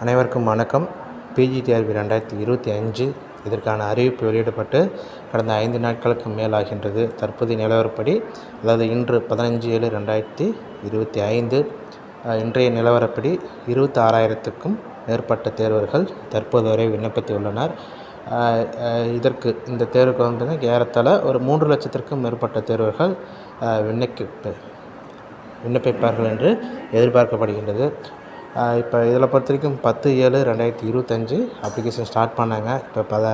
அனைவருக்கும் வணக்கம். பிஜிடிஆர்பி ரெண்டாயிரத்தி இருபத்தி அஞ்சு இதற்கான அறிவிப்பு வெளியிடப்பட்டு கடந்த ஐந்து நாட்களுக்கு மேலாகின்றது. தற்போதைய நிலவரப்படி அதாவது இன்று பதினஞ்சு ஏழு ரெண்டாயிரத்தி இருபத்தி ஐந்து இன்றைய நிலவரப்படி இருபத்தி ஆறாயிரத்துக்கும் மேற்பட்ட தேர்வர்கள் தற்போது வரை விண்ணப்பித்துள்ளனர். இதற்கு இந்த தேர்வுக்கு வந்து ஏறத்தாழ ஒரு மூன்று லட்சத்திற்கும் மேற்பட்ட தேர்வர்கள் விண்ணப்பிப்பு விண்ணப்பிப்பார்கள் என்று எதிர்பார்க்கப்படுகின்றது. இப்போ இதில் பொறுத்த வரைக்கும் பத்து ஏழு ரெண்டாயிரத்தி இருபத்தஞ்சு அப்ளிகேஷன் ஸ்டார்ட் பண்ணாங்க. இப்போ பல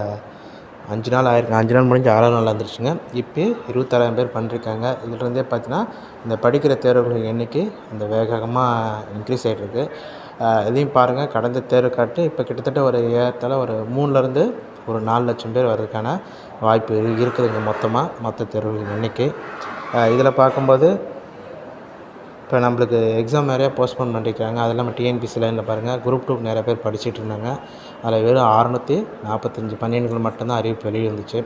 அஞ்சு நாள் ஆயிருக்கு. அஞ்சு நாள் முடிஞ்சு ஆறாம் நாள் வந்துருச்சுங்க. இப்போ இருபத்தாறாயிரம் பேர் பண்ணிருக்காங்க. இதுலேருந்தே பார்த்தீங்கன்னா இந்த படிக்கிற தேர்வுகளின் எண்ணிக்கை இந்த வேகமாக இன்க்ரீஸ் ஆகிட்டு இதையும் பாருங்கள் கடந்த தேர்வு காட்டு இப்போ கிட்டத்தட்ட ஒரு ஏறத்தாழ ஒரு மூணுலேருந்து ஒரு நாலு லட்சம் பேர் வர்றதுக்கான வாய்ப்பு இருக்குதுங்க மொத்தமாக மொத்த தேர்வுகளின் எண்ணிக்கை. இதில் பார்க்கும்போது இப்போ நம்மளுக்கு எக்ஸாம் நிறையா போஸ்ட்போன் பண்ணியிருக்காங்க அது இல்லாமல் டிஎன்பிசி லைனில் பாருங்கள் குரூப் டூ நிறைய பேர் படிச்சுட்டு இருந்தாங்க. அதில் வெறும் அறநூற்றி நாற்பத்தஞ்சு பன்னிரெண்டுகள் மட்டும்தான் அறிவிப்பு வெளியிருந்துச்சு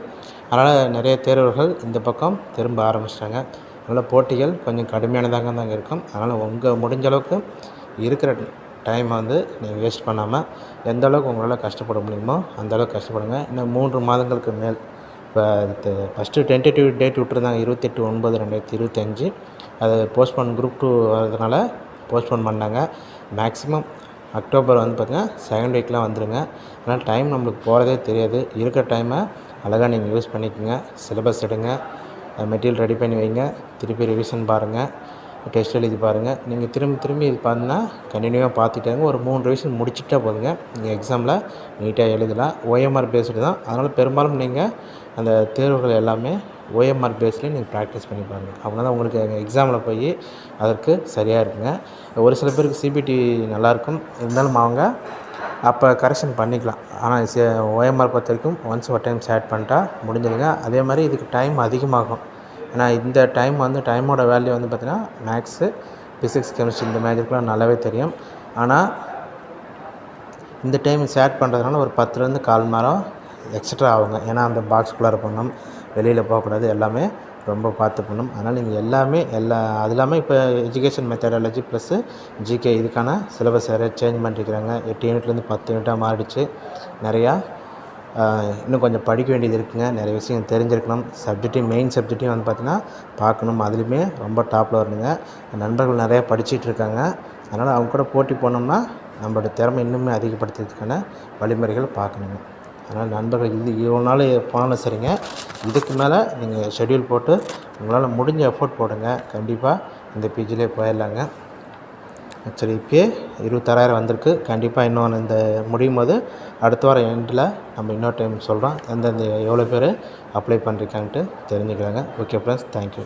அதனால் நிறைய தேர்வர்கள் இந்த பக்கம் திரும்ப ஆரம்பிச்சிட்டாங்க. அதனால் போட்டிகள் கொஞ்சம் கடுமையானதாக தாங்க இருக்கும். அதனால் உங்கள் முடிஞ்ச அளவுக்கு இருக்கிற டைமை வந்து நீங்கள் வேஸ்ட் பண்ணாமல் எந்த அளவுக்கு உங்களால் கஷ்டப்பட முடியுமோ அந்த அளவுக்கு கஷ்டப்படுங்க. இன்னும் மூன்று மாதங்களுக்கு மேல் இப்போ ஃபஸ்ட்டு டென்டேட்டிவ் டேட் விட்டுருந்தாங்க. இருபத்தெட்டு ஒன்பது ரெண்டாயிரத்தி இருபத்தஞ்சு. அது போஸ்ட்போன் குரூப் டூ வரதுனால போஸ்ட்போன் பண்ணாங்க. மேக்ஸிமம் அக்டோபர் வந்து பார்த்திங்கன்னா செகண்ட் வீக்லாம் வந்துடுங்க அதனால் டைம் நம்மளுக்கு போகிறதே தெரியாது. இருக்கிற டைமை அழகாக நீங்கள் யூஸ் பண்ணிக்கோங்க. சிலபஸ் எடுங்க. மெட்டீரியல் ரெடி பண்ணி வைங்க. திருப்பி ரிவிஷன் பாருங்கள் டெஸ்ட் எழுதி பாருங்கள் நீங்கள் திரும்பி திரும்பி இது பார்த்தீங்கன்னா கண்டினியூவாக பார்த்துட்டாங்க ஒரு மூணு ரிவிஷன் முடிச்சுட்டா போதுங்க. நீங்கள் எக்ஸாமில் நீட்டாக எழுதலாம். ஓஎம்ஆர் பேஸ்டு தான். அதனால் பெரும்பாலும் நீங்கள் அந்த தேர்வுகள் எல்லாமே ஓஎம்ஆர் பேஸ்லேயே நீங்கள் ப்ராக்டிஸ் பண்ணி பாருங்கள் அப்படின்னா தான் உங்களுக்கு எக்ஸாமில் போய் அதற்கு சரியாக இருக்குங்க. ஒரு சில பேருக்கு சிபிடி நல்லாயிருக்கும் இருந்தாலும் அவங்க அப்போ கரெக்ஷன் பண்ணிக்கலாம். ஆனால் ஓஎம்ஆர் பொறுத்த வரைக்கும் ஒன்ஸ் ஒரு டைம் சேட் பண்ணிட்டா முடிஞ்சிடுங்க. அதே மாதிரி இதுக்கு டைம் அதிகமாகும். ஏன்னா இந்த டைம் வந்து டைமோட வேல்யூ வந்து பார்த்திங்கன்னா மேக்ஸு ஃபிசிக்ஸ் கெமிஸ்ட்ரி இந்த மேஜருக்குலாம் நல்லாவே தெரியும். ஆனால் இந்த டைம் சேட் பண்ணுறதுனால ஒரு பத்துலேருந்து கால் மணி நேரம் எக்ஸ்ட்ரா ஆகுங்க. ஏன்னா அந்த பாக்ஸ்குள்ளார பண்ணணும் வெளியில் போகக்கூடாது எல்லாமே ரொம்ப பார்த்து பண்ணணும் அதனால் நீங்கள் எல்லாமே எல்லா அது இல்லாமல் இப்போ எஜுகேஷன் மெத்தடாலஜி ப்ளஸ்ஸு ஜிகே இதுக்கான சிலபஸ் வேறு சேஞ்ச் பண்ணிருக்கிறாங்க எட்டு யூனிட்லேருந்து பத்து யூனிட்டாக மாறிடுச்சு. நிறையா இன்னும் கொஞ்சம் படிக்க வேண்டியது இருக்குங்க. நிறைய விஷயம் தெரிஞ்சிருக்கணும். சப்ஜெக்ட்டையும் மெயின் சப்ஜெக்ட்டையும் வந்து பார்த்திங்கன்னா பார்க்கணும். அதுலேயுமே ரொம்ப டாப்பில் வரணுங்க. நண்பர்கள் நிறையா படிச்சிட்டு இருக்காங்க அதனால் அவங்க கூட போட்டி போனோம்னா நம்மளோட திறமை இன்னுமே அதிகப்படுத்துறதுக்கான வழிமுறைகள் பார்க்கணுங்க. அதனால் நண்பர்கள் இது இவ்வளோ நாள் போனாலும் சரிங்க. இதுக்கு மேலே நீங்கள் ஷெட்யூல் போட்டு உங்களால் முடிஞ்ச எஃபோர்ட் போடுங்க. கண்டிப்பாக இந்த பிஜிலே போயிடலாங்க. சரி இப்போயே இருபத்தாறாயிரம் வந்திருக்கு. கண்டிப்பாக இன்னொன்று இந்த முடியும் போது அடுத்த வாரம் எண்டில் நம்ம இன்னொரு டைம் சொல்கிறோம் எந்தெந்த எவ்வளோ பேர் அப்ளை பண்ணிருக்கான்ட்டு தெரிஞ்சுக்கிறாங்க ஓகே ஃப்ரெண்ட்ஸ் தேங்க்யூ